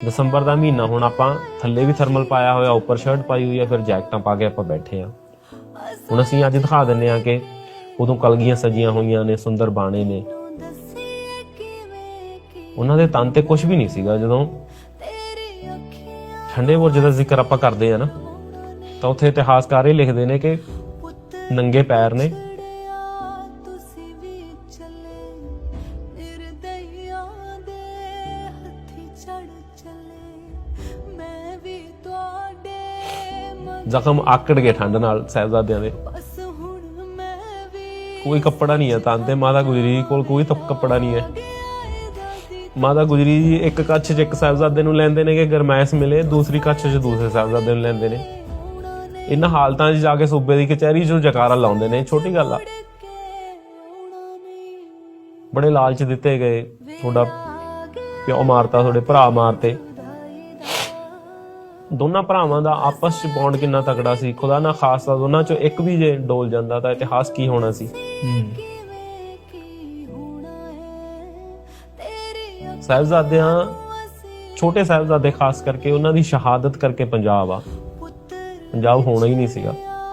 ਦਸੰਬਰ ਦਾ ਮਹੀਨਾ, ਹੁਣ ਆਪਾਂ ਥੱਲੇ ਵੀ ਥਰਮਲ ਪਾਇਆ ਹੋਇਆ, ਉੱਪਰ ਸ਼ਰਟ ਪਾਈ ਹੋਈ ਆ, ਫਿਰ ਜੈਕਟਾਂ ਪਾ ਕੇ ਆਪਾਂ ਬੈਠੇ ਆ ਹੁਣ ਅਸੀਂ ਅੱਜ ਦਿਖਾ ਦਿੰਨੇ ਆ ਕਿ ਉਦੋਂ ਕਲਗੀਆਂ ਸਜੀਆਂ ਹੋਈਆਂ ਨੇ, ਸੁੰਦਰ ਬਾਣੇ ਨੇ। ਉਹਨਾਂ ਦੇ ਤਨ ਤੇ ਕੁਝ ਵੀ ਨਹੀਂ ਸੀਗਾ, ਜਦੋਂ ਠੰਡੇ ਬੁਰਜ ਦਾ ਜ਼ਿਕਰ ਆਪਾਂ ਕਰਦੇ ਆ ਨਾ, ਤਾਂ ਉੱਥੇ ਇਤਿਹਾਸਕਾਰ ਇਹ ਲਿਖਦੇ ਨੇ ਕਿ ਨੰਗੇ ਪੈਰ ਨੇ। ਜ਼ਖਮ ਆਕੜ ਗਏ ਠੰਡ ਨਾਲ ਸਾਹਿਬਜ਼ਾਦਿਆਂ ਦੇ। ਕੋਈ ਕੱਪੜਾ ਨਹੀਂ ਹੈ ਤਨ ਤੇ ਮਾਤਾ ਗੁਜਰੀ ਕੋਲ ਕੋਈ ਤਾਂ ਕੱਪੜਾ ਨਹੀਂ ਹੈ। ਮਾਤਾ ਗੁਜਰੀ ਜੀ ਇੱਕ ਕੱਛ 'ਚ ਇੱਕ ਸਾਹਿਬਜ਼ਾਦੇ ਨੂੰ ਲੈਂਦੇ ਨੇ ਕਿ ਗਰਮੈਸ਼ ਮਿਲੇ ਦੂਸਰੀ ਕੱਛ 'ਚ ਦੂਸਰੇ ਸਾਹਿਬਜ਼ਾਦੇ ਨੂੰ ਲੈਂਦੇ ਨੇ। ਇਹਨਾਂ ਹਾਲਤਾਂ 'ਚ ਜਾ ਕੇ ਸੂਬੇ ਦੀ ਕਚਹਿਰੀ 'ਚੋਂ ਜਕਾਰਾ ਲਾਉਂਦੇ ਨੇ ਛੋਟੀ ਗੱਲ ਆ। ਬੜੇ ਲਾਲਚ ਦਿੱਤੇ ਗਏ ਤੁਹਾਡਾ ਪਿਓ ਮਾਰਤਾ ਤੁਹਾਡੇ ਭਰਾ ਮਾਰਤੇ। ਦੋਨਾਂ ਭਰਾਵਾਂ ਦਾ ਆਪਸ 'ਚ ਬੌਂਡ ਕਿੰਨਾ ਤਕੜਾ ਸੀ? ਖੁਦਾ ਨਾ ਖਾਸਤਾ ਦੋਨਾਂ 'ਚੋਂ ਇੱਕ ਵੀ ਜੇ ਡੋਲ ਜਾਂਦਾ ਤਾਂ ਇਤਿਹਾਸ ਕੀ ਹੋਣਾ ਸੀ? ਸਾਹਿਬਜ਼ਾਦਿਆਂ ਛੋਟੇ ਸਾਹਿਬਜ਼ਾਦੇ ਖਾਸ ਕਰਕੇ ਉਹਨਾਂ ਦੀ ਸ਼ਹਾਦਤ ਕਰਕੇ ਪੰਜਾਬ ਆ। ਪੰਜਾਬ ਹੋਣਾ ਹੀ ਨਹੀਂ ਸੀਗਾ।